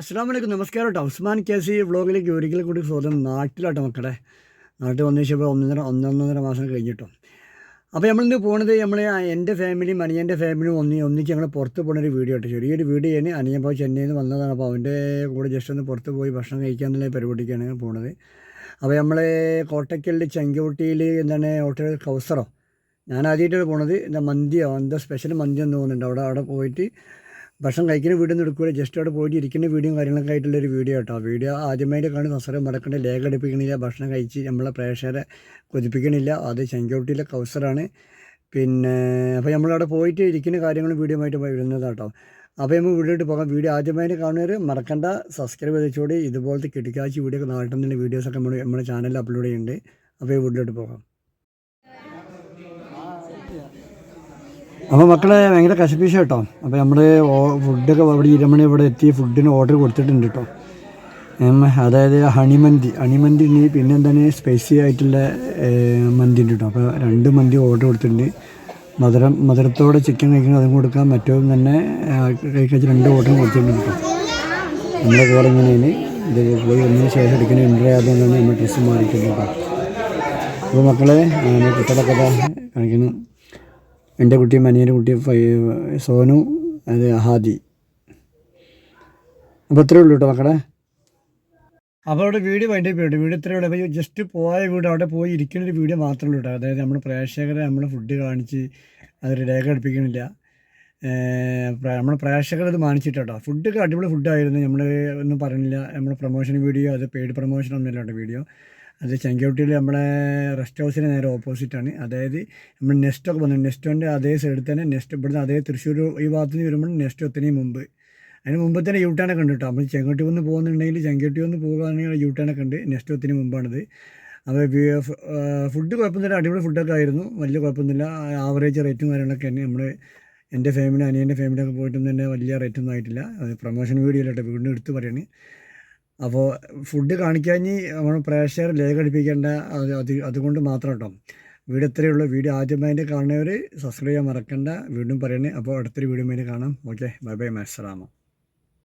അസ്സാം വലൈക്കും നമസ്കാരം കേട്ടോ ഉസ്മാൻ കെ സി വ്ളോഗിലേക്ക് ഒരിക്കൽ കൂടി സ്വാഗതം. നാട്ടിലാട്ടോ മക്കളെ. നാട്ടിൽ വന്നു വെച്ചപ്പോൾ ഒന്നര ഒന്നൊന്നര മാസം കഴിഞ്ഞിട്ടോ. അപ്പോൾ നമ്മളിന്ന് പോണത് നമ്മൾ എന്റെ ഫാമിലിയും അനിയന്റെ ഫാമിലിയും ഒന്നി ഒന്നിച്ച് ഞങ്ങൾ പുറത്ത് പോകുന്ന ഒരു വീഡിയോ കേട്ടോ ചെറിയൊരു വീഡിയോ ആണ് അനിയൻ പോയി ചെന്നൈയിൽ നിന്ന് വന്നതാണ്. അപ്പോൾ അവന്റെ കൂടെ ജസ്റ്റ് ഒന്ന് പുറത്ത് പോയി ഭക്ഷണം കഴിക്കാൻ എന്നുള്ള പരിപാടിക്കാണ് പോണത്. അപ്പോൾ നമ്മൾ കോട്ടക്കലിൽ ചെങ്കോട്ടിയിൽ എന്താണ് ഹോട്ടൽ കൗസറോ? ഞാൻ ആദ്യമായിട്ടാണ് പോണത്. എന്താ മന്തിയോ? എന്താ സ്പെഷ്യൽ മന്തി എന്ന് തോന്നുന്നുണ്ട്. അവിടെ അവിടെ പോയിട്ട് ഭക്ഷണം കഴിക്കുന്ന വീഡിയോ ഒന്നും എടുക്കില്ല ജസ്റ്റ് അവിടെ പോയിട്ട് ഇരിക്കുന്ന വീഡിയോ കാര്യങ്ങളൊക്കെ ആയിട്ടുള്ളൊരു വീഡിയോ കേട്ടോ. വീഡിയോ ആദ്യമായിട്ട് കാണുന്ന സംസാരം മടക്കേണ്ട ലേഖ അടുപ്പിക്കണില്ല ഭക്ഷണം കഴിച്ച് നമ്മളെ പ്രേക്ഷകരെ കൊതിപ്പിക്കണില്ല. അത് ചെങ്കോട്ടിയിലെ കൗസറാണ്. പിന്നെ അപ്പോൾ നമ്മളവിടെ പോയിട്ട് ഇരിക്കുന്ന കാര്യങ്ങളും വീഡിയോ ആയിട്ട് കേട്ടോ അപ്പോൾ നമ്മൾ വീഡിയോ ഇട്ട് പോകാം. വീഡിയോ ആദ്യമായിട്ട് കാണുന്നവർ മറക്കണ്ട. സബ്സ്ക്രൈബ് ചെയ്തോടി ഇതുപോലത്തെ കിട്ടിക്കാഴ്ച വീഡിയോ നാട്ടിൽ നിന്ന് വീഡിയോസൊക്കെ നമ്മൾ നമ്മുടെ ചാനലിൽ അപ്ലോഡ് ചെയ്യുന്നുണ്ട്. അപ്പോൾ ഈ വീഡിയോ ഇട്ട് പോകാം. അപ്പോൾ മക്കളെ ഭയങ്കര കശപ്പീശ കേട്ടോ. അപ്പോൾ നമ്മൾ ഫുഡൊക്കെ ഇവിടെ ഇരുമണി ഇവിടെ എത്തി ഫുഡിന് ഓർഡർ കൊടുത്തിട്ടുണ്ട് കേട്ടോ. അതായത് ഹണിമന്തി. ഹണിമന്തി ഇനി പിന്നെ എന്താണ് സ്പൈസി ആയിട്ടുള്ള മന്തി ഉണ്ട് കേട്ടോ. അപ്പോൾ രണ്ട് മന്തി ഓർഡർ കൊടുത്തിട്ടുണ്ട്. മധുരം മധുരത്തോടെ ചിക്കൻ കഴിക്കണം അതും കൊടുക്കാം. മറ്റവും തന്നെ കഴിക്കാൻ രണ്ട് ഓർഡർ കൊടുത്തിട്ടുണ്ട് കേട്ടോ. നമ്മുടെ കൂടെ ഇങ്ങനെയാണ് ഇത് പോയി ഒന്നിന് ശേഷം എടുക്കുന്ന എൻട്രി ആയതുകൊണ്ടാണ് നമ്മൾ ഡ്രസ്സ് മാറിയിട്ടുണ്ട് കേട്ടോ. അപ്പോൾ മക്കളെ കുട്ടികളൊക്കെ കാണിക്കുന്നു. എന്റെ കുട്ടിയും അനിയന്റെ കുട്ടിയും സോനു അത് ഹാദി അപ്പോൾ ഇത്രയേ ഉള്ളൂ കേട്ടോ മക്കളെ. അപ്പോൾ അവിടെ വീഡിയോ വേണ്ടി പോയിട്ട് വീട് ഇത്രയേ ഉള്ളൂ. അപ്പോൾ ജസ്റ്റ് പോയ വീട് അവിടെ പോയി ഇരിക്കുന്ന ഒരു വീഡിയോ മാത്രമേ ഉള്ളൂ കേട്ടോ അതായത് നമ്മുടെ പ്രേക്ഷകരെ നമ്മൾ ഫുഡ് കാണിച്ച് അതൊരു രേഖ എടുപ്പിക്കണില്ല നമ്മുടെ പ്രേക്ഷകർ അത് മാനിച്ചിട്ട് ഫുഡൊക്കെ അടിപൊളി ഫുഡായിരുന്നു നമ്മൾ ഒന്നും പറഞ്ഞില്ല. നമ്മൾ പ്രൊമോഷൻ വീഡിയോ അത് പെയ്ഡ് പ്രൊമോഷൻ ഒന്നുമില്ല കേട്ടോ വീഡിയോ. അത് ചെങ്കോട്ടിയിൽ നമ്മളെ റെസ്റ്റ് ഹൗസിന് നേരെ ഓപ്പോസിറ്റാണ്. അതായത് നമ്മൾ നെസ്റ്റ് ഒക്കെ വന്നു. നെസ്റ്റോന്റെ അതേ സൈഡിൽ തന്നെ നെസ്റ്റ് ഇവിടുന്ന് അതേ തൃശ്ശൂർ ഈ ഭാഗത്ത് നിന്ന് വരുമ്പോൾ നെസ്റ്റ് ഒത്തിനി മുമ്പ്. അതിന് മുമ്പ് തന്നെ യൂ ടേണൊക്കെ ഉണ്ട് കേട്ടോ നമ്മൾ ചെങ്കോട്ടി വന്ന് പോകുന്നുണ്ടെങ്കിൽ ചെങ്കോട്ടി വന്ന് പോകുകയാണെങ്കിൽ യൂ ടേണൊക്കെ ഉണ്ട് നെസ്റ്റ് എത്തുന്നതിന് മുമ്പാണിത്. അപ്പോൾ ഫുഡ് കുഴപ്പമൊന്നുമില്ല. അടിപൊളി ഫുഡൊക്കെ ആയിരുന്നു. വലിയ കുഴപ്പമൊന്നുമില്ല. ആവറേജ് റേറ്റും കാര്യങ്ങളൊക്കെ തന്നെ. നമ്മൾ എന്റെ ഫാമിലി അനിയന്റെ ഫാമിലിയൊക്കെ പോയിട്ടൊന്നും തന്നെ വലിയ റേറ്റൊന്നും ആയിട്ടില്ല. അത് പ്രൊമോഷൻ വീഡിയോ അല്ലേ വീണ്ടും എടുത്ത് പറയാണ്. അപ്പോൾ ഫുഡ് കാണിക്കാഞ്ഞ് നമ്മൾ പ്രേക്ഷകർ ലേഖടിപ്പിക്കേണ്ട അത് അത് അതുകൊണ്ട് മാത്രം കേട്ടോ. വീഡിയോ ഇത്രയേ ഉള്ളൂ. വീഡിയോ ആദ്യമായിട്ട് കാണുന്നവർ സബ്സ്ക്രൈബ് ചെയ്യാൻ മറക്കണ്ട. വീണ്ടും പറയണേ. അപ്പോൾ അടുത്തൊരു വീഡിയോ കാണാം. Okay bye bye മത്സരാമോ